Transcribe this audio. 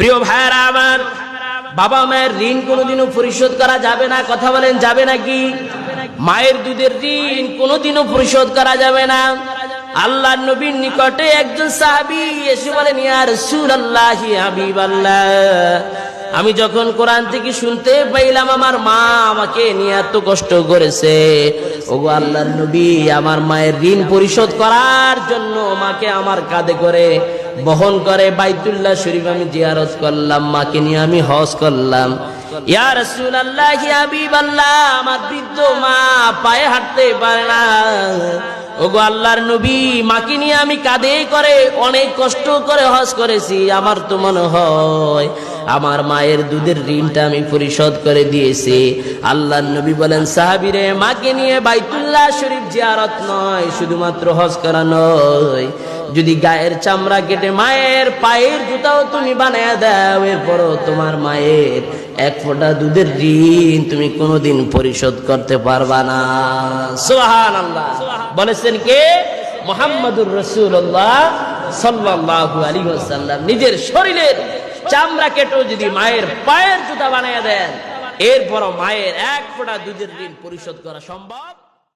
প্রিয় ভাইয়েরা আমার, বাবা মায়ের ঋণ কোনোদিনও পরিশোধ করা যাবে না, কথা বলেন যাবে নাকি মায়ের দুধের ঋণ কোনোদিনও পরিশোধ করা যাবে না। আল্লাহ নবীর নিকটে একজন সাহাবি এসে বলেন, ইয়া রাসূলুল্লাহি হাবিবাল্লাহ। আমি যখন কোরআন থেকে শুনতে পাইলাম, আমার মা আমাকে নিয়ে এত কষ্ট করেছে। ওগো আল্লাহর নবী, আমার মায়ের ঋণ পরিশোধ করার জন্য মাকে আমার কাঁধে করে বহন করে বাইতুল্লাহ শরীফ আমি জিয়ারত করলাম, মাকে নিয়ে আমি হজ করলাম। আমার মা পায়ে হাঁটতে পারে না। আল্লাহর নবী, মাকে নিয়ে আমি কাঁধে করে, অনেক কষ্ট করে করেছি, আমার তো মনে হয় আমার মায়ের দুধের ঋণটা আমি পরিশোধ করে দিয়েছি। আল্লাহর নবী বলেন, সাহাবিরে, মাকে নিয়ে বাইতুল্লাহ শরীফ জিয়ারত নয়, শুধুমাত্র হজ করা নয়। যদি গায়ের চামড়া কেটে মায়ের পায়ের জুতাও তুমি বানায় দাও, এরপরও তোমার মায়ের এক ফোঁটা দুধের ঋণ তুমি কোনোদিন পরিশোধ করতে পারবা না। সোহান আল্লাহ বলেছেন কে? মোহাম্মদুর রসুল্লাহ সাল্লাল্লাহু আলাইহি ওয়াসাল্লাম। নিজের শরীরের চামড়া কেটেও যদি মায়ের পায়ের জুতা বানায় দেন, এরপরও মায়ের এক ফোঁটা দুধের ঋণ পরিশোধ করা সম্ভব